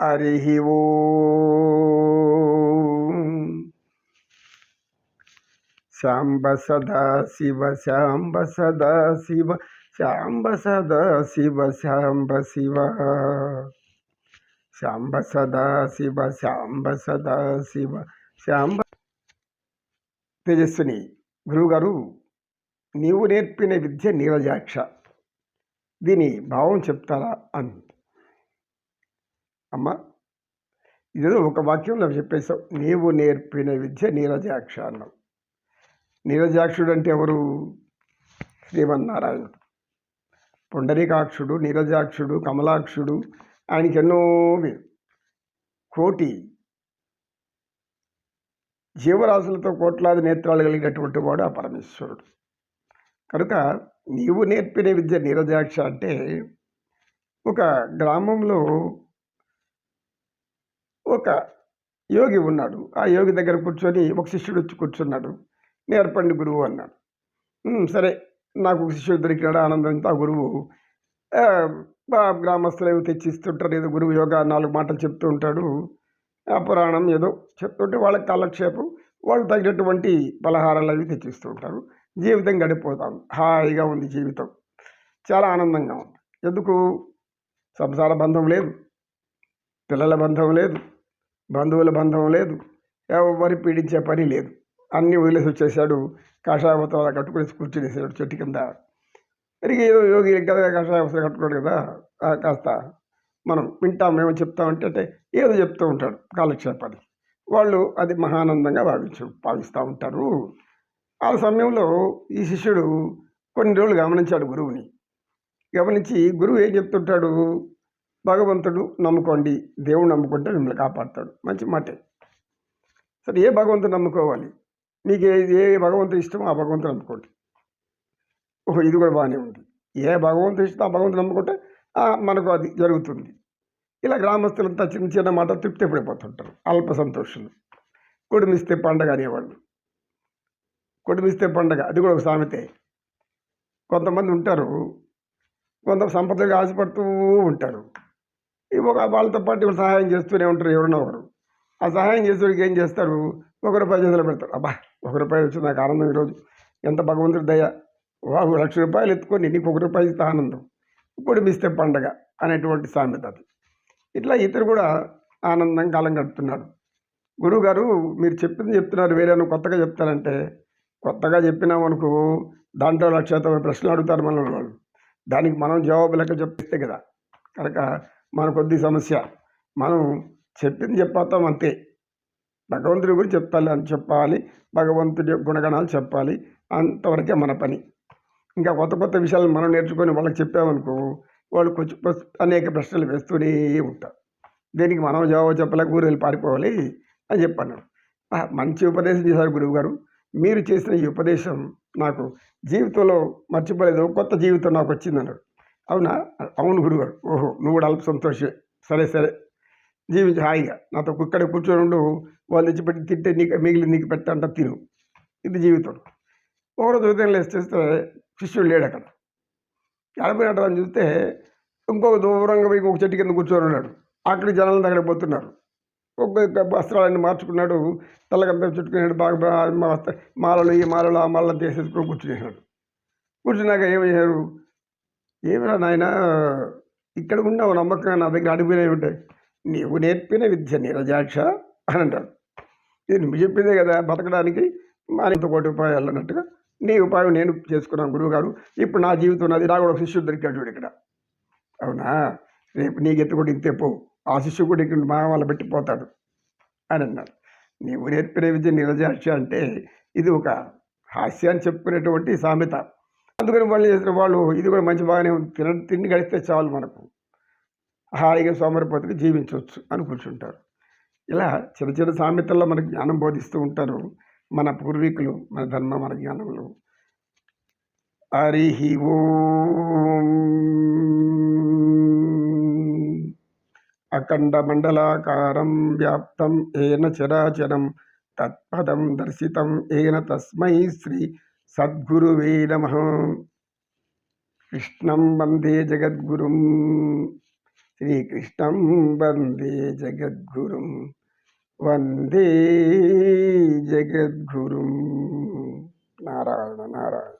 హరి ఓ. శాంబ సదా శివ శాంబ సదా శివ శాంబ సదా శివ శాంబ శివ. శాంబ సదా శివ శాంబ సదా శివ శాంబ తేజస్విని. గురువుగారు నీవు నేర్పిన విద్య నీరజాక్ష. దీని భావం చెప్తారా అని అమ్మ ఇదేదో ఒక వాక్యంలో చెప్పేశావు. నీవు నేర్పిన విద్య నీరజాక్ష అన్నావు నీరజాక్షుడు అంటే ఎవరు శ్రీమన్నారాయణుడు. పుండరీకాక్షుడు నీరజాక్షుడు కమలాక్షుడు ఆయనకి ఎన్నో కోటి జీవరాశులతో కోట్లాది నేత్రాలు కలిగినటువంటి వాడు ఆ పరమేశ్వరుడు. కనుక నీవు నేర్పిన విద్య నీరజాక్ష అంటే ఒక గ్రామంలో ఒక యోగి ఉన్నాడు. ఆ యోగి దగ్గర కూర్చొని ఒక శిష్యుడు వచ్చి కూర్చున్నాడు. నేర్పండి గురువు అన్నాడు. సరే నాకు ఒక శిష్యుడు దొరికినాడు ఆనందంతో ఆ గురువు మా గ్రామస్తులు ఏవో తెచ్చిస్తుంటారు ఏదో గురువు యోగా నాలుగు మాటలు చెప్తూ ఉంటాడు. ఆ పురాణం ఏదో చెప్తుంటే వాళ్ళకి కాలక్షేపం వాళ్ళు తగినటువంటి పలహారాలు అవి తెచ్చిస్తూ ఉంటారు. జీవితం గడిపోతాం. హాయిగా ఉంది జీవితం. చాలా ఆనందంగా ఉంది. ఎందుకు? సంసార బంధం లేదు. పిల్లల బంధం లేదు. బంధువుల బంధం లేదు. ఎవరి పీడించే పని లేదు. అన్నీ వదిలేసి వచ్చేసాడు. కాషాయ వస్త్రాలు కట్టుకుని కూర్చునేసాడు చెట్టు కింద. మరి ఏదో యోగి కదా కాషాయ వస్త్రం కట్టుకున్నాడు కదా కాస్త మనం వింటాం మేము చెప్తామంటే అంటే ఏదో చెప్తూ ఉంటాడు కాలక్షేపాన్ని. వాళ్ళు అది మహానందంగా భావించు భావిస్తూ ఉంటారు. ఆ సమయంలో ఈ శిష్యుడు కొన్ని రోజులు గమనించాడు గురువుని. గమనించి గురువు ఏం చెప్తుంటాడు? భగవంతుడు నమ్ముకోండి దేవుడు నమ్ముకుంటే మిమ్మల్ని కాపాడతాడు. మంచి మాటే. సరే ఏ భగవంతుడు నమ్ముకోవాలి? మీకు ఏ ఏ భగవంతుడు ఇష్టమో ఆ భగవంతుడు నమ్ముకోండి. ఓహో ఇది కూడా బాగానే ఉంది. ఏ భగవంతుడు ఇష్టం ఆ భగవంతుడు నమ్ముకుంటే మనకు అది జరుగుతుంది. ఇలా గ్రామస్తులంతా చిన్న చిన్న మాట తృప్తి పడిపోతుంటారు. అల్ప సంతోషులు. కుడిమిస్తే పండగ అనేవాళ్ళు. కుడిమిస్తే పండగ అది కూడా ఒక సామెతే. కొంతమంది ఉంటారు కొంత సంపదగా ఆశపడుతూ ఉంటారు. ఒక వాళ్ళతో పాటు సహాయం చేస్తూనే ఉంటారు ఎవరన్నా ఒకరు. ఆ సహాయం చేసేవాడికి ఏం చేస్తారు ఒక రూపాయి చేతిలో పెడతారు అబ్బా ఒక రూపాయి వచ్చి నాకు ఆనందం ఈరోజు. ఎంత భగవంతుడి దయ. వాడు లక్ష రూపాయలు ఎత్తుకొని నీకు ఒక రూపాయి ఇస్తే ఆనందం. ఇప్పుడు మిస్తే పండగ అనేటువంటి సామెత అది. ఇట్లా ఇతరు కూడా ఆనందం కాలం గడుపుతున్నాడు. గురువుగారు మీరు చెప్పింది చెప్తున్నారు వేరే కొత్తగా చెప్తారంటే కొత్తగా చెప్పినాం అనుకో దాంట్లో లక్ష ప్రశ్నలు అడుగుతారు మన వాళ్ళు. దానికి మనం జవాబు లెక్క చెప్పిస్తే కదా. కనుక మన కొద్ది సమస్య. మనం చెప్పింది చెప్పేస్తాం అంతే. భగవంతుడి గురించి చెప్తాలి అని చెప్పాలి. భగవంతుడి గుణగణాలు చెప్పాలి. అంతవరకే మన పని. ఇంకా కొత్త కొత్త విషయాలు మనం నేర్చుకొని వాళ్ళకి చెప్పామనుకో వాళ్ళు కొంచెం అనేక ప్రశ్నలు వేస్తూనే ఉంటారు. దీనికి మనం జవాబు చెప్పలేక ఊరు వెళ్ళి పారిపోవాలి అని చెప్పాను మంచి ఉపదేశం చేశారు గురువు గారు మీరు చేసిన ఈ ఉపదేశం నాకు జీవితంలో మర్చిపోలేదు. కొత్త జీవితం నాకు వచ్చింది అన్నాడు అవునా? అవును గురుగారు. ఓహో నువ్వు కూడా అల్ప సంతోషే. సరే సరే. జీవించి హాయిగా. నాతో ఇక్కడ కూర్చొని ఉండు. వాళ్ళు తెచ్చిపెట్టి తింటే నీకు మిగిలి నీకు పెట్టంట తిను. ఇది జీవితం. ఒకరోజు ఉదయం లేచి చేస్తే శిష్యుడు లేడు అక్కడ. ఎడపోయినట్టు అని చూస్తే ఇంకొక దూరంగా పోయి ఇంకొక చెట్టు కింద కూర్చొని ఉన్నాడు. అక్కడ జనాలు దగ్గర పోతున్నారు. ఒక్కొక్క వస్త్రాలన్నీ మార్చుకున్నాడు. తలకంతా చుట్టుకున్నాడు. బాగా మా మాలలు ఈ మాలలు ఆ మాలలు తీసేసుకొని కూర్చునేసాడు కూర్చున్నాక ఏం చేశారు? ఏమిరా నాయన? ఇక్కడ ఉన్నావు నమ్మకంగా నా దగ్గర అడిగిపోయినవి ఉంటాయి నీవు నేర్పిన విద్య నీరజాక్ష అని అంటాడు. ఇది నువ్వు చెప్పిందే కదా బతకడానికి. మరింత కోటి ఉపాయాలు అన్నట్టుగా నీ ఉపాయం నేను చేసుకున్నాను గురువుగారు. ఇప్పుడు నా జీవితం నాది. నా కూడా ఒక శిష్యుడు దొరికాడు చూడు ఇక్కడ. అవునా? రేపు నీ ఎత్తు కూడా ఇంతే పో. ఆ శిష్యుడు కూడా ఇక్కడ మా వాళ్ళ పెట్టిపోతాడు అని అన్నాడు. నీవు నేర్పిన విద్య నిరజాక్ష అంటే ఇది ఒక హాస్యాన్ని చెప్పుకునేటువంటి సామెత. అందుకని వాళ్ళు చేసిన వాళ్ళు ఇది కూడా మంచి బాగానే ఉంది. తిన తిండి గడిస్తే చాలు మనకు. హాయిగా సోమరిపోతుగా జీవించవచ్చు అని కూర్చుంటారు. ఇలా చిన్న చిన్న సామెతల్లో మనకి జ్ఞానం బోధిస్తూ ఉంటారు. మన పూర్వీకులు మన ధర్మ మన జ్ఞానములు హరి ఓం అఖండ మండలాకారం వ్యాప్తం ఏన చరాచరం తత్పదం దర్శితం ఏన తస్మై శ్రీ సద్గురువే నమ. కృష్ణం వందే జగద్గురుం. శ్రీకృష్ణం వందే జగద్గురుం. వందే జగద్గురుం. నారాయణ నారాయణ.